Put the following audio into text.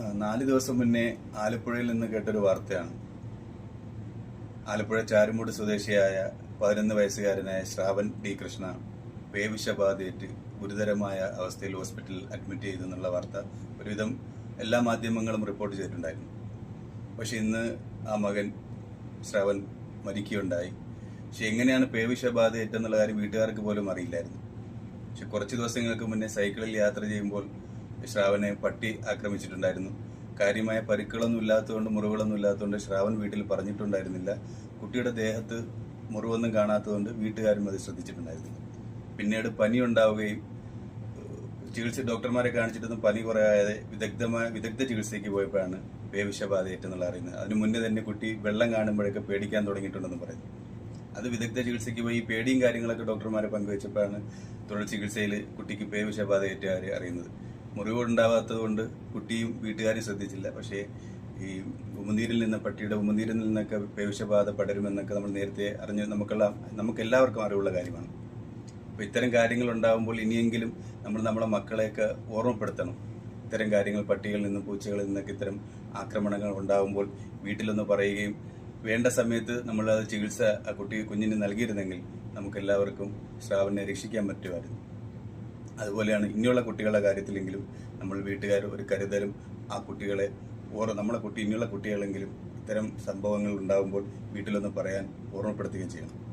നാല് ദിവസം മുന്നേ ആലപ്പുഴയിൽ നിന്ന് കേട്ടൊരു വാർത്തയാണ്. ആലപ്പുഴ ചാരുമൂട് സ്വദേശിയായ പതിനൊന്ന് വയസ്സുകാരനായ ശ്രാവൻ ഡി കൃഷ്ണ പേവിഷബാധയേറ്റ് ഗുരുതരമായ അവസ്ഥയിൽ ഹോസ്പിറ്റലിൽ അഡ്മിറ്റ് ചെയ്തു എന്നുള്ള വാർത്ത ഒരുവിധം എല്ലാ മാധ്യമങ്ങളും റിപ്പോർട്ട് ചെയ്തിട്ടുണ്ടായിരുന്നു. പക്ഷെ ഇന്ന് ആ മകൻ ശ്രാവൺ മരിക്കുകയുണ്ടായി. പക്ഷെ എങ്ങനെയാണ് പേവിഷബാധയേറ്റെന്നുള്ള കാര്യം വീട്ടുകാർക്ക് പോലും അറിയില്ലായിരുന്നു. പക്ഷെ കുറച്ച് ദിവസങ്ങൾക്ക് മുന്നേ സൈക്കിളിൽ യാത്ര ചെയ്യുമ്പോൾ ശ്രാവനെ പട്ടി ആക്രമിച്ചിട്ടുണ്ടായിരുന്നു. കാര്യമായ പരിക്കുകളൊന്നും ഇല്ലാത്തതുകൊണ്ട് മുറിവുകളൊന്നും ഇല്ലാത്തതുകൊണ്ട് ശ്രാവൺ വീട്ടിൽ പറഞ്ഞിട്ടുണ്ടായിരുന്നില്ല. കുട്ടിയുടെ ദേഹത്ത് മുറിവൊന്നും കാണാത്തതുകൊണ്ട് വീട്ടുകാരും അത് ശ്രദ്ധിച്ചിട്ടുണ്ടായിരുന്നില്ല. പിന്നീട് പനി ഉണ്ടാവുകയും ചികിത്സ ഡോക്ടർമാരെ കാണിച്ചിട്ടൊന്നും പനി കുറയാതെ വിദഗ്ധമായ വിദഗ്ധ ചികിത്സയ്ക്ക് പോയപ്പോഴാണ് പേവിഷബാധയേറ്റെന്നുള്ള അറിയുന്നത്. അതിന് മുന്നേ തന്നെ കുട്ടി വെള്ളം കാണുമ്പോഴൊക്കെ പേടിക്കാൻ തുടങ്ങിയിട്ടുണ്ടെന്ന് പറയുന്നു. അത് വിദഗ്ധ ചികിത്സയ്ക്ക് പോയി പേടിയും കാര്യങ്ങളൊക്കെ ഡോക്ടർമാരെ പങ്കുവച്ചപ്പോഴാണ് തുടർ ചികിത്സയിൽ കുട്ടിക്ക് പേവിഷബാധയേറ്റ അറിയുന്നത്. മുറിവുണ്ടാവാത്തത് കൊണ്ട് കുട്ടിയും വീട്ടുകാരും ശ്രദ്ധിച്ചില്ല. പക്ഷേ ഈ ഉമനീരിൽ നിന്ന് പട്ടിയുടെ ഉമനീരിൽ നിന്നൊക്കെ പേവിഷബാധ പടരുമെന്നൊക്കെ നമ്മൾ നേരത്തെ അറിഞ്ഞ് നമുക്കുള്ള നമുക്ക് എല്ലാവർക്കും അറിവുള്ള കാര്യമാണ്. അപ്പോൾ ഇത്തരം കാര്യങ്ങൾ ഉണ്ടാകുമ്പോൾ ഇനിയെങ്കിലും നമ്മൾ നമ്മളെ മക്കളെയൊക്കെ ഓർമ്മപ്പെടുത്തണം. ഇത്തരം കാര്യങ്ങൾ പട്ടികളിൽ നിന്നും പൂച്ചകളിൽ നിന്നൊക്കെ ഇത്തരം ആക്രമണങ്ങൾ ഉണ്ടാകുമ്പോൾ വീട്ടിലൊന്ന് പറയുകയും വേണ്ട സമയത്ത് നമ്മൾ അത് ചികിത്സ ആ കുട്ടി കുഞ്ഞിന് നൽകിയിരുന്നെങ്കിൽ നമുക്കെല്ലാവർക്കും ശ്രാവണിനെ രക്ഷിക്കാൻ പറ്റുമായിരുന്നു. അതുപോലെയാണ് ഇനിയുള്ള കുട്ടികളുടെ കാര്യത്തിലെങ്കിലും നമ്മൾ വീട്ടുകാർ ഒരു കരുതലും ആ കുട്ടികളെ ഓരോ നമ്മളെ കുട്ടി ഇനിയുള്ള കുട്ടികളെങ്കിലും ഇത്തരം സംഭവങ്ങൾ ഉണ്ടാകുമ്പോൾ വീട്ടിലൊന്ന് പറയാൻ ഓർമ്മപ്പെടുത്തുകയും ചെയ്യണം.